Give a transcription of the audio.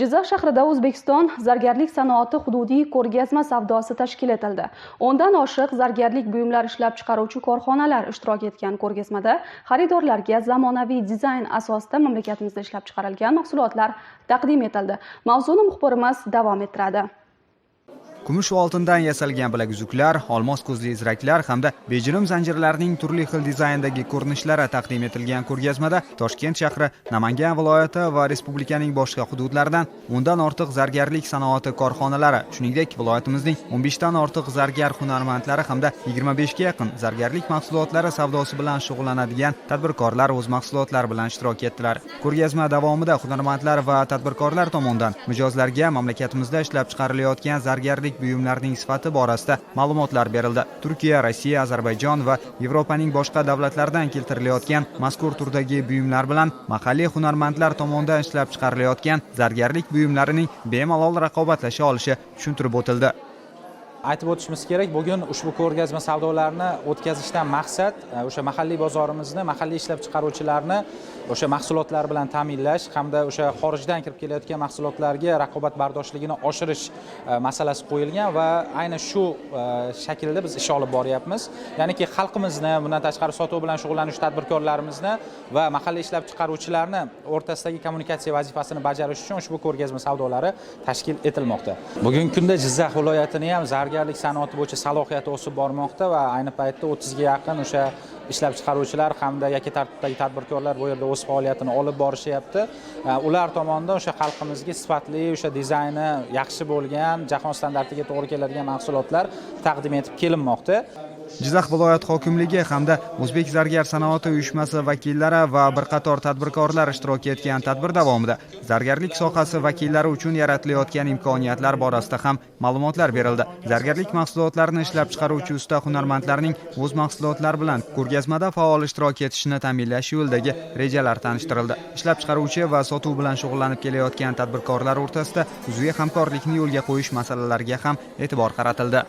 jizzax shahrida o'zbekiston zargarlik sanoati hududiy ko'rgazma savdosi tashkil etildi. O'ndan oshiq zargarlik buyumlari ishlab chiqaruvchi korxonalar ishtirok etgan ko'rgazmada xaridorlarga zamonaviy dizayn asosida mamlakatimizda ishlab chiqarilgan mahsulotlar taqdim etildi. Mavzuni muxbirimiz davom ettiradi. Kumush va oltindan yasalgan bilaguzuklar olmos ko'zli ziraklar hamda bejirim zanjirlarning turli xil dizayndagi ko'rinishlari taqdim etilgan ko'rgazmada toshkent shahri namangan viloyati va respublikaning boshqa hududlaridan o'ndan ortiq zargarlik sanoati korxonalari shuningdek viloyatimizning o'n beshdan ortiq zargar hunarmandlari hamda yigirma beshga yaqin zargarlik mahsulotlari savdosi bilan shug'ullanadigan tadbirkorlar o'z mahsulotlari bilan ishtirok etdilar. Ko'rgazma davomida hunarmandlar va tadbirkorlar tomonidan mijozlarga mamlakatimizda ishlab chiqarilayotgan zargarlik buyumlarning sifati borasida ma'lumotlar berildi. Turkiya rossiya ozarbayjon va yevropaning boshqa davlatlaridan keltirilayotgan mazkur turdagi buyumlar bilan mahalliy hunarmandlar tomonidan ishlab chiqarilayotgan zargarlik buyumlarining bemalol raqobatlasha olishi tushuntirib o'tildi. Aytib o'tishimiz kerak bugun ushbu ko'rgazma savdolarini o'tkazishdan maqsad e, o'sha mahalliy bozorimizni mahalliy ishlab chiqaruvchilarni o'sha mahsulotlar bilan ta'minlash hamda o'sha xorijdan kirib kelayotgan mahsulotlarga raqobatbardoshligini oshirish e, masalasi qo'yilgan va ayni shu e, shaklda biz ish olib boryapmiz. Ya'niki xalqimizni bundan tashqari sotuv bilan shug'ullanuvchi tadbirkorlarimizni va mahalliy ishlab chiqaruvchilarni o'rtasidagi kommunikatsiya vazifasini bajarish uchun ushbu ko'rgazma savdolari tashkil etilmoqda. Bugungi kunda jizzax viloyatini ham zargarlik sanoati bo'yicha salohiyati o'sib bormoqda va ayni paytda o'ttizga yaqin o'sha ishlab chiqaruvchilar hamda yakka tartibdagi tadbirkorlar bu yerda o'z faoliyatini olib borishyapti. E, ular tomonidan o'sha xalqimizga sifatli o'sha dizayni yaxshi bo'lgan jahon standartiga to'g'ri keladigan mahsulotlar taqdim etib kelinmoqda. Jizzax viloyat hokimligi hamda o'zbek zargar sanoati uyushmasi vakillari va bir qator tadbirkorlar ishtirok etgan tadbir davomida zargarlik sohasi vakillari uchun yaratilayotgan imkoniyatlar borasida ham ma'lumotlar berildi. Zargarlik mahsulotlarini ishlab chiqaruvchi usta hunarmandlarning o'z mahsulotlari bilan ko'rgazmada faol ishtirok etishini ta'minlash yo'lidagi rejalar tanishtirildi. Ishlab chiqaruvchi va sotuv bilan shug'ullanib kelayotgan tadbirkorlar o'rtasida uzviy hamkorlikni yo'lga qo'yish masalalariga ham e'tibor qaratildi.